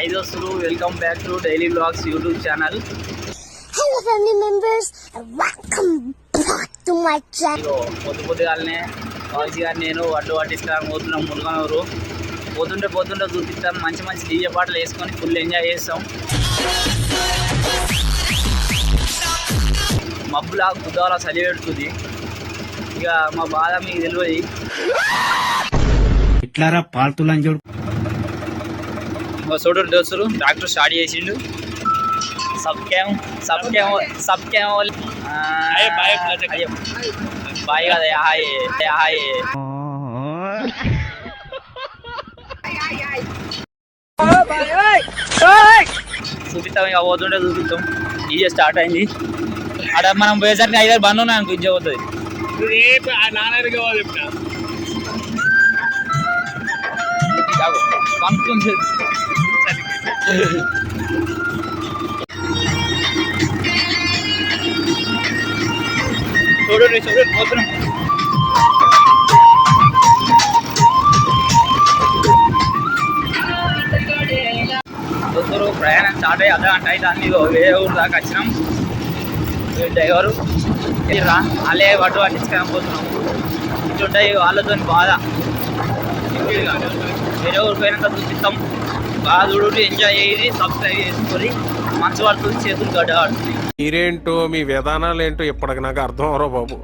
High దోస్తులు welcome back to daily vlogs YouTube channel. Hello, family members, and welcome back to my channel. ఇగో పొద్దు పొద్దుగాలనే voice గారు నేను వడ్డు పట్టిస్తాను పోతున్నాం మురుగనూరు. పోతుంటే పోతుంటే చూపిస్తాం మంచి మంచి డీజే పాటలు వేసుకొని ఫుల్ ఎంజాయ్ చేస్తాం. మబ్బులా గుద్దాల చలి పెడుతుంది. ఇక మా బాధ మీకు తెలియదు. ఇట్లారా పాల్తులని చూడు మా చూడు దోస్తులు డాక్టర్ స్టార్ట్ చేసిండు. సబ్ క్యామ్ సబ్ క్యామ్ సబ్ క్యామ్ బాయ్ కదా హాయ్ హాయ్. చూపిస్తాం ఇక పోతుంటే చూపిస్తాం. డీజే స్టార్ట్ అయింది. అక్కడ మనం పోయేసరికి ఐదారు బండ్లు ఉన్నాయి అనుకో ఇంజే పోతుంది కనుక్కుంది చూడండి చూడండి పోతున్నాం దొందరు ప్రయాణం స్టార్ట్ అయ్యి అదే అంటే అయితే అన్ని వేరే ఊరు దాకా వచ్చినాం ఈ డ్రైవరు రా వాళ్ళే పట్టు పట్టించుకొని పోతున్నాం ఇట్లుంటాయి వాళ్ళతో బాధ వేరే ఊరు పోయినాక చూపిస్తాం. బాగా చూడు ఎంజాయ్ చేయి సబ్స్క్రైబ్ చేసుకొని మంచి పడుతుంది చేతులు గడ్డ పడుతుంది మీరేంటో మీ విధానాలు ఏంటో ఇప్పటికి నాకు అర్థం అవరో బాబు.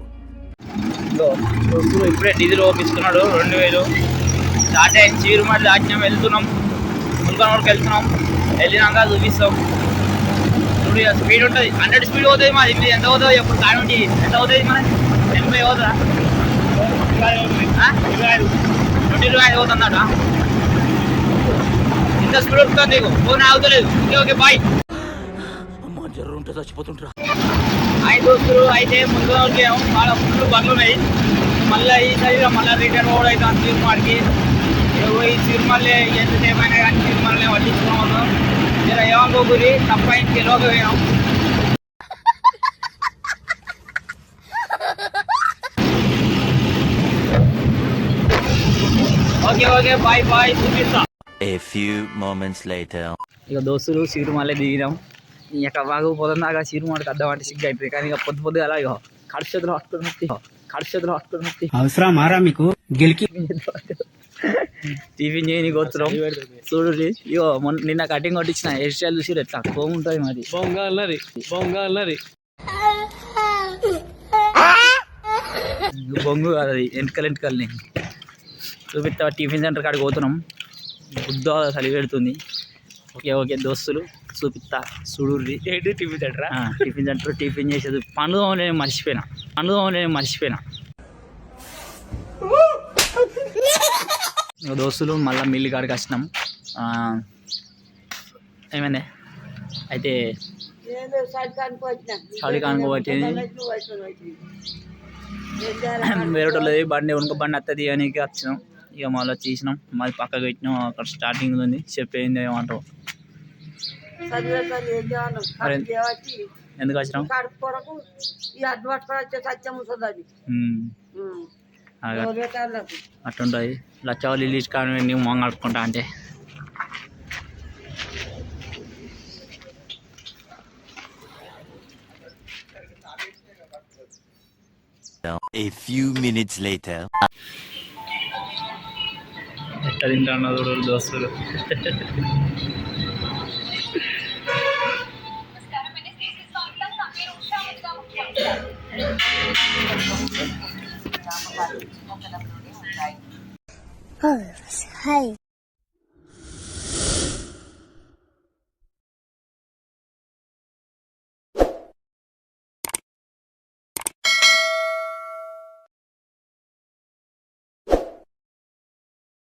ఇప్పుడే డీజిల్ ఓపిస్తున్నాడు రెండు వేలు. అయ్యి చీరుమడి దాటినాం వెళ్తున్నాం. ముల్కనూరుకి వెళ్తున్నాం. వెళ్ళినాక చూపిస్తాం. ఇక స్పీడ్ ఉంటుంది. హండ్రెడ్ స్పీడ్ పోతుంది మాది. ఇది ఎంత అవుతుంది ఎప్పుడు కానివ్వండి ఎంత అవుతుంది మన ఎనభై అవుతుందా ట్వంటీ ఇరవై ఐదు. ఇంత స్పీడ్ వస్తుంది నీకు? ఫోన్ ఆగుతలేదు. Okay okay bye. ఐదు దోస్తులు అయితే ముందు వాళ్ళ ఫుల్ బండ్లు ఉన్నాయి. మళ్ళీ ఈ సైడ్ మళ్ళీ రిటర్న్ కూడా అవుతాం తిరుమలకి ఈ తిరుమల ఎంతసేపు అయినా కానీ తిరుమలనే పట్టించుకోవడం జర ఏమనుకోకూరి తప్ప ఇంటికి లోక పోయినాం. ఓకే ఓకే బాయ్ బాయ్ చూపిస్తా. A few moments later. ఇక దోస్తులు సిరిమల్లె దిగినాం. ఇక బాగా పోతుందాక సిరిమలకి అద్దం అంటే సిగ్గు అయిపోయి కానీ ఇక పొద్దు పొద్దు అలా ఇక కడుపు చేతులు పట్టుకుని నొప్పి అవసరం మారా మీకు? గెలికి టిఫిన్ చేయని వస్తున్నాం చూడు ఇగో మొన్న నిన్న కటింగ్ కొట్టించిన హెయిర్ స్టైల్ చూసి ఎట్లా? కోమ్ ఉంటుంది మరి. బొంగాలరి బొంగాలరి ఇది బొంగు కాదు అది ఎంటకలు ఎంటకల్ని చూపిస్తా టిఫిన్ సెంటర్ కాడికి పోతున్నాం. బుద్ధ చలి పెడుతుంది. ఓకే ఓకే దోస్తులు చూపిస్తా చూడుర్రి. ఏంటి టీవీ సెంటరా టిఫిన్ సెంటర్ టిఫిన్ చేసేది. పండుగ నేను మర్చిపోయినా. పండుగ నేను మర్చిపోయినా. దోస్తులు మళ్ళీ మిల్లి కాడికి వచ్చినాం. ఆ, ఏమైంది? అయితే చలి కానుకోబట్టి వేరే వాళ్ళది బండి ఉనక బండి వస్తుంది అని వచ్చినాం. ఇక మళ్ళీ తీసినాం మళ్ళీ పక్కకు పెట్టినాం. అక్కడ స్టార్టింగ్ ఉంది. చెప్పింది ఏమంటావు మరి ఎందుకు వచ్చినాం కడుపు కొరకు ఈ అడ్డు పట్టుకొని వచ్చే సత్యం ఉంటుంది అది. ఉమ్, అలా అట్లుంటుంది లచ్చవాళ్ళు ఇల్లు ఇచ్చుకొని నువ్వు మొంగ కట్టుకుంటా అంటే A few minutes later. ఎట్లా తింటాను చూడు దోస్తులు Oh, hi.